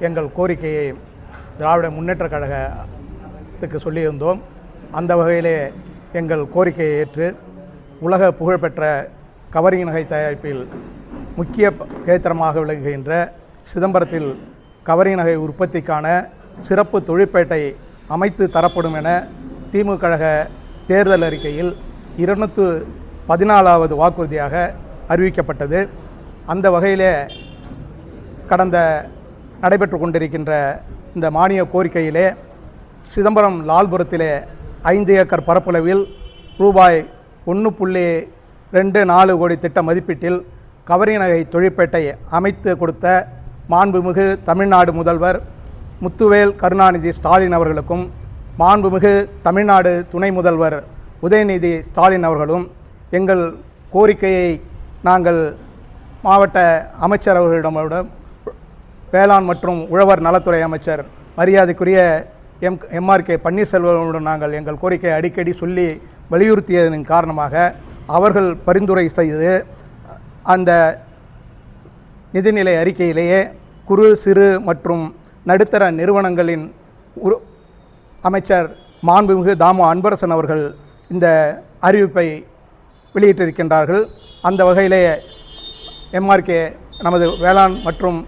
எங்கள் கோரிக்கையை திராவிட முன்னேற்றக் கழகத்துக்கு சொல்லியிருந்தோம். அந்த வகையிலே எங்கள் கோரிக்கையை ஏற்று உலக புகழ்பெற்ற கவரிங் நகை தயாரிப்பில் முக்கிய கேத்திரமாக விளங்குகின்ற சிதம்பரத்தில் கவரிங் நகை உற்பத்திக்கான சிறப்பு தொழிற்பேட்டை அமைத்து தரப்படும் என திமுக கழக தேர்தல் அறிக்கையில் இருநூற்று பதினாலாவது வாக்குறுதியாக அறிவிக்கப்பட்டது. அந்த வகையிலே கடந்த நடைபெற்று கொண்டிருக்கின்ற இந்த மானிய கோரிக்கையிலே சிதம்பரம் லால்புரத்திலே ஐந்து ஏக்கர் பரப்பளவில் ரூபாய் ஒன்று புள்ளி ரெண்டு நாலு கோடி திட்ட மதிப்பீட்டில் கவரி நகை தொழிற்பேட்டை அமைத்து கொடுத்த மாண்புமிகு தமிழ்நாடு முதல்வர் முத்துவேல் கருணாநிதி ஸ்டாலின் அவர்களுக்கும் மாண்புமிகு தமிழ்நாடு துணை முதல்வர் உதயநிதி ஸ்டாலின் அவர்களும் எங்கள் கோரிக்கையை நாங்கள் மாவட்ட அமைச்சர் அவர்களிடம் வேளாண் மற்றும் உழவர் நலத்துறை அமைச்சர் மரியாதைக்குரிய எம் எம்ஆர்கே பன்னீர்செல்வமுடன் நாங்கள் எங்கள் கோரிக்கையை அடிக்கடி சொல்லி வலியுறுத்தியதன் காரணமாக அவர்கள் பரிந்துரை செய்து அந்த நிதிநிலை அறிக்கையிலேயே குறு சிறு மற்றும் நடுத்தர நிறுவனங்களின் உரு அமைச்சர் மாண்புமிகு தாமு அன்பரசன் அவர்கள் இந்த அறிவிப்பை வெளியிட்டிருக்கின்றார்கள். அந்த வகையிலே எம்ஆர்கே நமது வேளாண் மற்றும்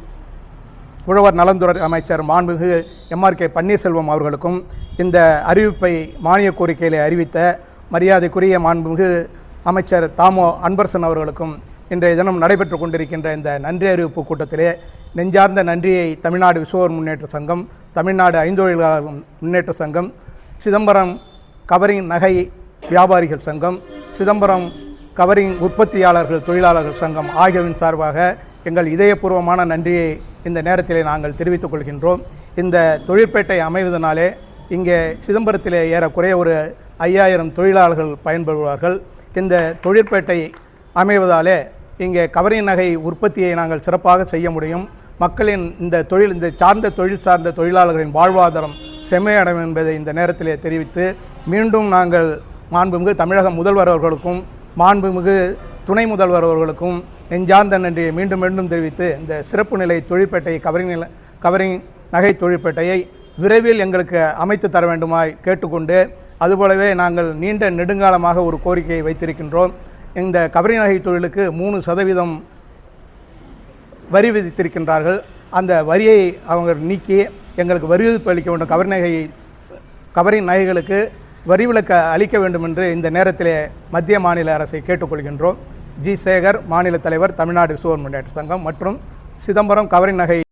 உழவர் நலந்துறை அமைச்சர் மாண்புமிகு எம்ஆர்கே பன்னீர்செல்வம் அவர்களுக்கும் இந்த அறிவிப்பை மானிய கோரிக்கையில் அறிவித்த மரியாதைக்குரிய மாண்புமிகு அமைச்சர் தாமோ அன்பரசன் அவர்களுக்கும் இன்றைய தினம் நடைபெற்று கொண்டிருக்கின்ற இந்த நன்றி அறிவிப்பு கூட்டத்திலே நெஞ்சார்ந்த நன்றியை தமிழ்நாடு விசுவர் முன்னேற்ற சங்கம் தமிழ்நாடு ஐந்தொழிலாளர் முன்னேற்ற சங்கம் சிதம்பரம் கவரிங் நகை வியாபாரிகள் சங்கம் சிதம்பரம் கவரிங் உற்பத்தியாளர்கள் தொழிலாளர்கள் சங்கம் ஆகியவின் சார்பாக எங்கள் இதயபூர்வமான நன்றியை இந்த நேரத்திலே நாங்கள் தெரிவித்துக் கொள்கின்றோம். இந்த தொழிற்பேட்டை அமைவதனாலே இங்கே சிதம்பரத்திலே ஏறக்குறைய ஒரு ஐயாயிரம் தொழிலாளர்கள் பயன்படுவார்கள் இந்த தொழிற்பேட்டை அமைவதாலே இங்கே கவரின் நகை உற்பத்தியை நாங்கள் சிறப்பாக செய்ய முடியும். மக்களின் இந்த தொழில் இந்த சார்ந்த தொழில் சார்ந்த தொழிலாளர்களின் வாழ்வாதாரம் செம்மையடையும் என்பதை இந்த நேரத்திலே தெரிவித்து மீண்டும் நாங்கள் மாண்புமிகு தமிழக முதல்வர் அவர்களுக்கும் மாண்புமிகு துணை முதல்வர் அவர்களுக்கும் நெஞ்சார்ந்த நன்றியை மீண்டும் மீண்டும் தெரிவித்து இந்த சிறப்பு நிலை தொழிற்பேட்டை கவரிங் நில கவரிங் நகை தொழிற்பேட்டையை விரைவில் எங்களுக்கு அமைத்து தர வேண்டுமாய் கேட்டுக்கொண்டு அதுபோலவே நாங்கள் நீண்ட நெடுங்காலமாக ஒரு கோரிக்கையை வைத்திருக்கின்றோம். இந்த கவரிங் நகை தொழிலுக்கு மூணு சதவீதம் வரி விதித்திருக்கின்றார்கள். அந்த வரியை அவங்க நீக்கி எங்களுக்கு வரி விதிப்பு அளிக்க வேண்டும். கவரிநகை நகை நகைகளுக்கு வரிவிலக்க அளிக்க வேண்டும் என்று இந்த நேரத்திலே மத்திய மாநில அரசை கேட்டுக்கொள்கின்றோம். ஜி. சேகர் மாநில தலைவர் தமிழ்நாடு சுவர் முன்னேற்ற சங்கம் மற்றும் சிதம்பரம் கவரிங் நகை